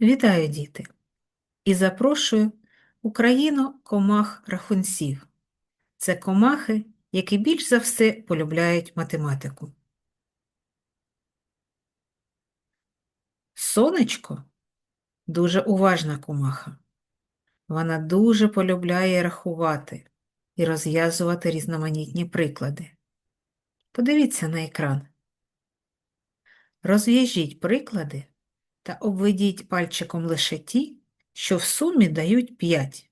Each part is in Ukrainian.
Вітаю, діти! І запрошую у країну комах-рахунців. Це комахи, які більш за все полюбляють математику. Сонечко дуже уважна комаха. Вона дуже полюбляє рахувати і розв'язувати різноманітні приклади. Подивіться на екран. Розв'яжіть приклади та обведіть пальчиком лише ті, що в сумі дають 5.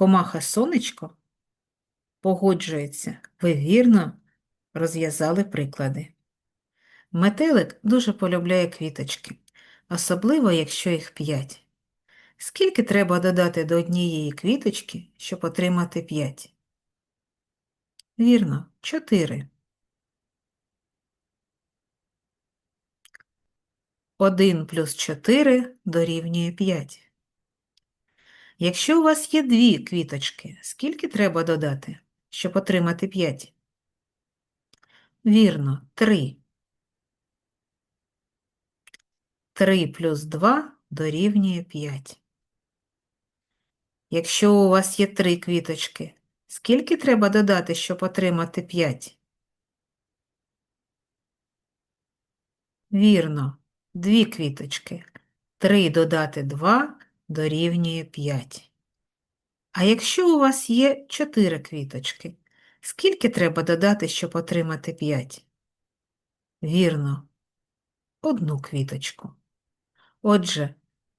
Комаха сонечко погоджується, ви вірно розв'язали приклади. Метелик дуже полюбляє квіточки, особливо, якщо їх п'ять. Скільки треба додати до однієї квіточки, щоб отримати 5? Вірно, 4. 1 плюс 4 дорівнює 5. Якщо у вас є дві квіточки, скільки треба додати, щоб отримати 5? Вірно, 3. 3 плюс 2 дорівнює 5. Якщо у вас є три квіточки, скільки треба додати, щоб отримати 5? Вірно, дві квіточки. 3 додати 2 дорівнює 5. А якщо у вас є 4 квіточки, скільки треба додати, щоб отримати 5? Вірно, одну квіточку. Отже,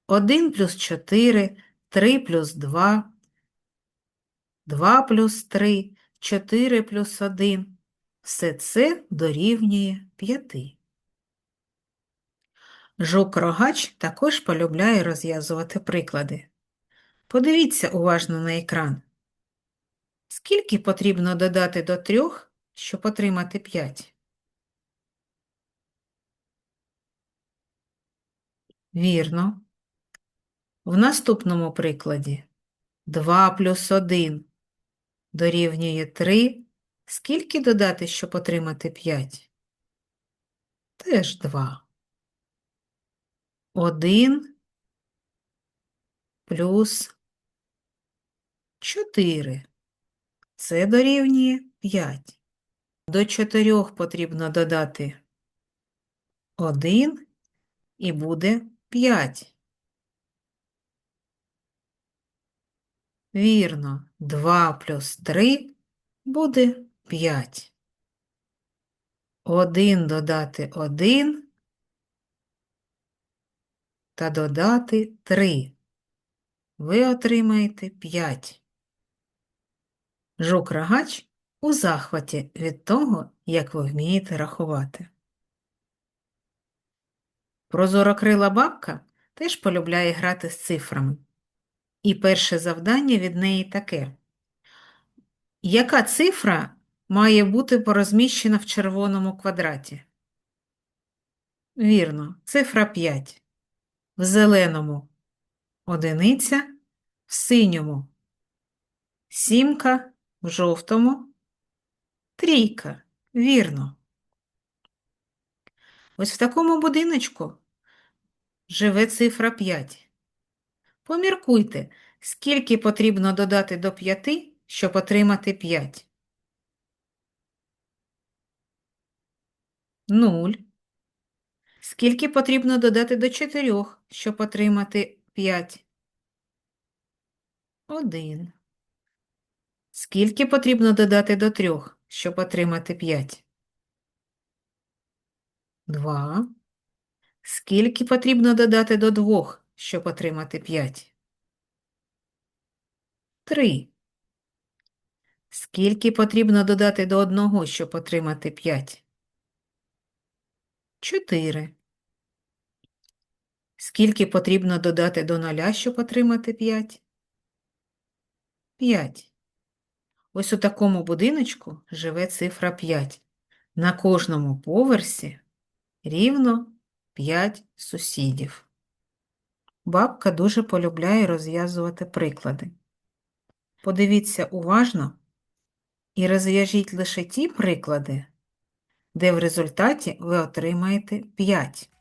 1 плюс 4, 3 плюс 2, 2 плюс 3, 4 плюс 1 – все це дорівнює 5. Жук-рогач також полюбляє розв'язувати приклади. Подивіться уважно на екран. Скільки потрібно додати до трьох, щоб отримати 5? Вірно. В наступному прикладі 2 плюс 1 дорівнює 3. Скільки додати, щоб отримати 5? Теж 2. 1 плюс 4. Це дорівнює 5. До 4 потрібно додати 1 і буде 5. Вірно, 2 плюс 3 буде 5. 1 додати 1 та додати 3. Ви отримаєте 5. Жук-рогач у захваті від того, як ви вмієте рахувати. Прозорокрила бабка теж полюбляє грати з цифрами. І перше завдання від неї таке. Яка цифра має бути порозміщена в червоному квадраті? Вірно, цифра 5. В зеленому одиниця, в синьому сімка, в жовтому трійка. Вірно. Ось в такому будиночку живе цифра 5. Поміркуйте, скільки потрібно додати до 5, щоб отримати 5. 0. Скільки потрібно додати до 4, щоб отримати 5? 1. Скільки потрібно додати до 3, щоб отримати 5? 2. Скільки потрібно додати до 2, щоб отримати 5? 3. Скільки потрібно додати до 1, щоб отримати 5? 4. Скільки потрібно додати до нуля, щоб отримати 5? 5. Ось у такому будиночку живе цифра 5. На кожному поверсі рівно 5 сусідів. Бабка дуже полюбляє розв'язувати приклади. Подивіться уважно і розв'яжіть лише ті приклади, де в результаті ви отримаєте 5.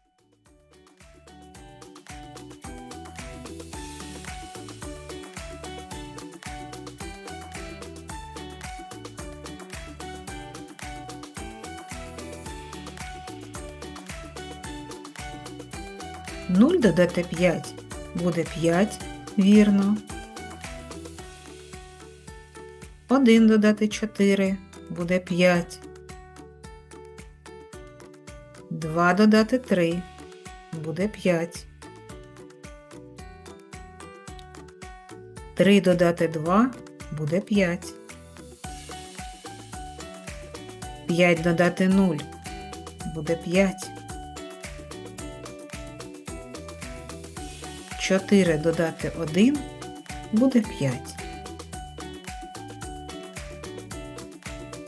Нуль додати 5 буде 5, вірно. 1 додати 4 буде 5. 2 додати 3 буде 5. 3 додати 2 буде 5. 5 додати 0 буде 5. 4 додати 1 буде 5.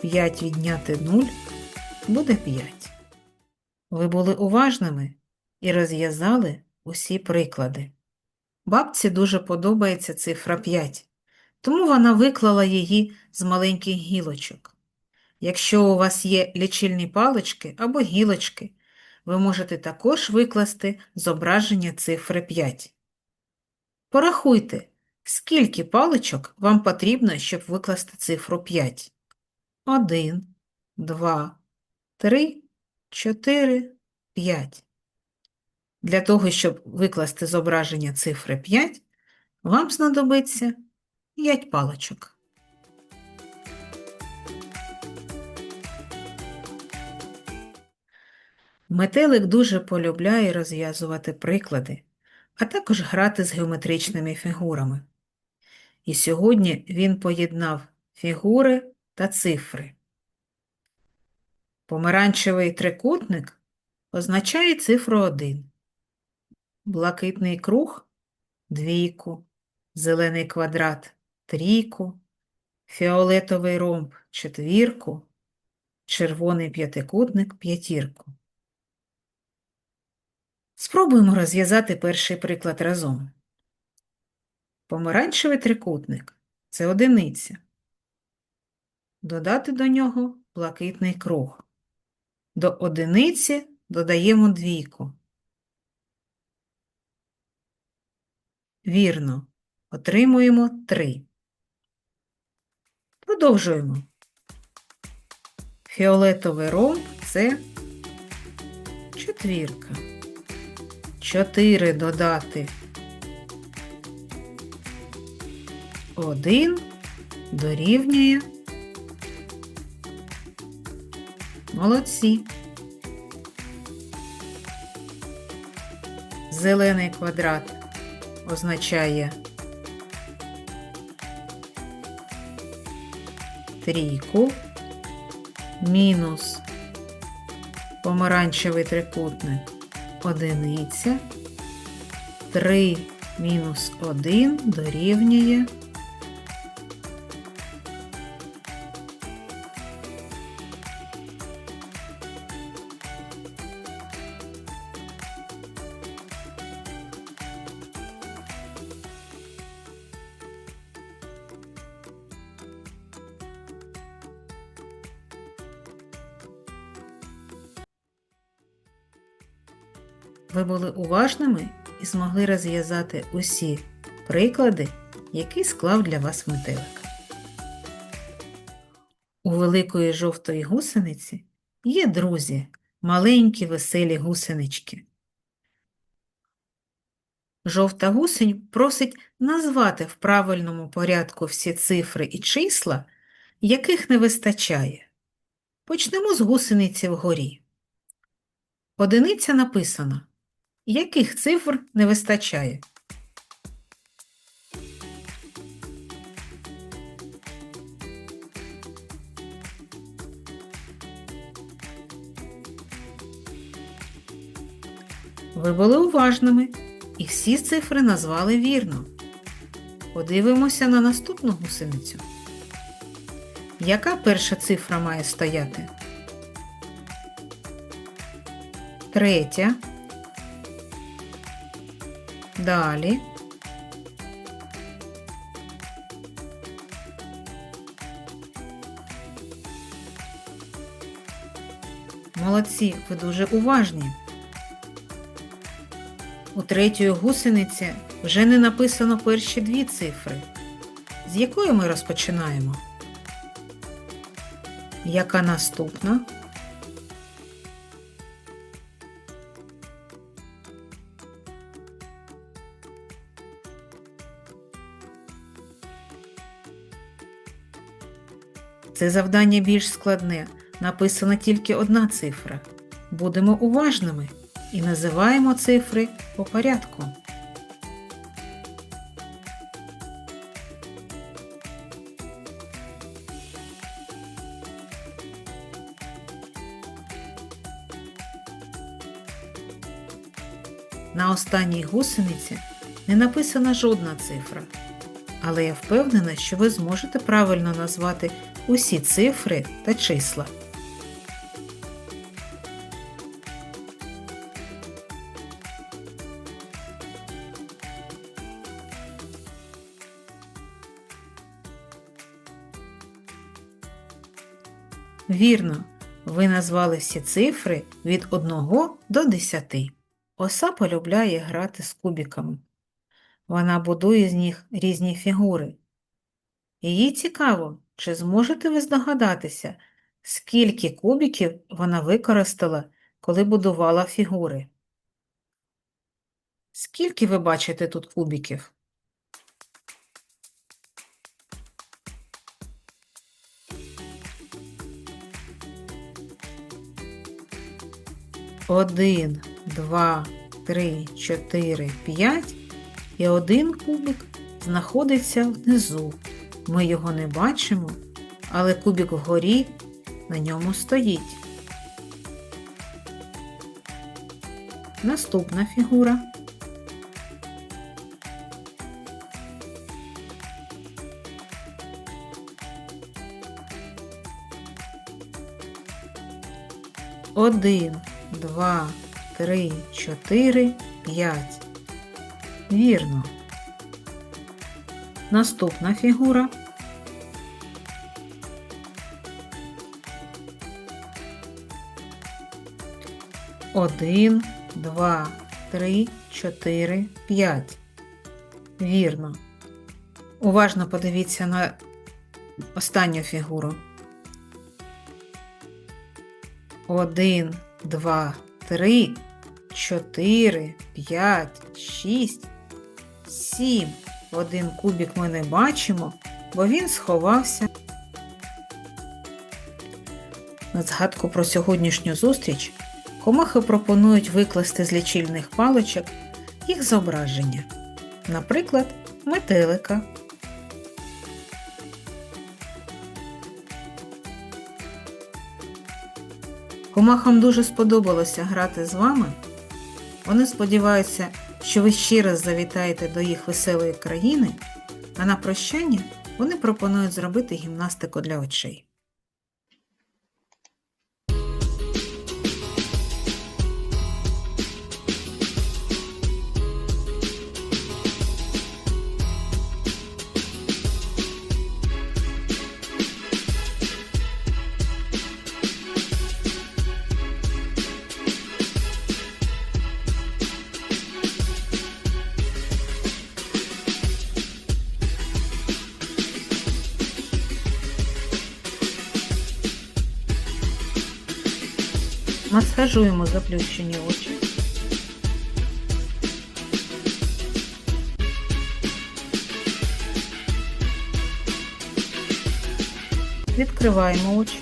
5 відняти 0 буде 5. Ви були уважними і розв'язали усі приклади. Бабці дуже подобається цифра 5, тому вона виклала її з маленьких гілочок. Якщо у вас є лічильні палички або гілочки, ви можете також викласти зображення цифри 5. Порахуйте, скільки паличок вам потрібно, щоб викласти цифру 5. 1, 2, 3, 4, 5. Для того, щоб викласти зображення цифри 5, вам знадобиться 5 паличок. Метелик дуже полюбляє розв'язувати приклади, а також грати з геометричними фігурами. І сьогодні він поєднав фігури та цифри. Помаранчевий трикутник означає цифру 1, блакитний круг двійку, зелений квадрат трійку, фіолетовий ромб четвірку, червоний п'ятикутник п'ятірку. Спробуємо розв'язати перший приклад разом. Помаранчевий трикутник це одиниця. Додати до нього блакитний круг. До одиниці додаємо двійку. Вірно, отримуємо 3. Продовжуємо. Фіолетовий ромб це четвірка. 4 додати 1 дорівнює. Молодці. Зелений квадрат означає трійку, мінус помаранчевий трикутник одиниця, 3 мінус 1 дорівнює Ви були уважними і змогли розв'язати усі приклади, які склав для вас метелик. У великої жовтої гусениці є друзі, маленькі веселі гусенички. Жовта гусень просить назвати в правильному порядку всі цифри і числа, яких не вистачає. Почнемо з гусениці вгорі. Одиниця написано яких цифр не вистачає? Ви були уважними і всі цифри назвали вірно. Подивимося на наступну гусеницю. Яка перша цифра має стояти? Третя. Далі. Молодці, ви дуже уважні. У третьої гусениці вже не написано перші дві цифри. З якої ми розпочинаємо? Яка наступна? Це завдання більш складне. Написана тільки одна цифра. Будемо уважними і називаємо цифри по порядку. На останній гусениці не написана жодна цифра, але я впевнена, що ви зможете правильно назвати усі цифри та числа. Вірно, ви назвали всі цифри від 1 до 10. Оса полюбляє грати з кубиками. Вона будує з них різні фігури. Їй цікаво, чи зможете ви здогадатися, скільки кубиків вона використала, коли будувала фігури. Скільки ви бачите тут кубиків? Один, два, три, чотири, п'ять і один кубик знаходиться внизу. Ми його не бачимо, але кубик вгорі на ньому стоїть. Наступна фігура. Один, два, три, чотири, п'ять. Вірно. Наступна фігура. Один, два, три, чотири, п'ять. Вірно. Уважно подивіться на останню фігуру. Один, два, три, чотири, п'ять, шість, сім. Один кубик ми не бачимо, бо він сховався. На згадку про сьогоднішню зустріч комахи пропонують викласти з лічильних паличок їх зображення. Наприклад, метелика. Комахам дуже сподобалося грати з вами. Вони сподіваються, що ви ще раз завітаєте до їх веселої країни, а на прощання вони пропонують зробити гімнастику для очей. Масажуємо заплющені очі. Відкриваємо очі.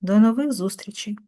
До нових зустрічей!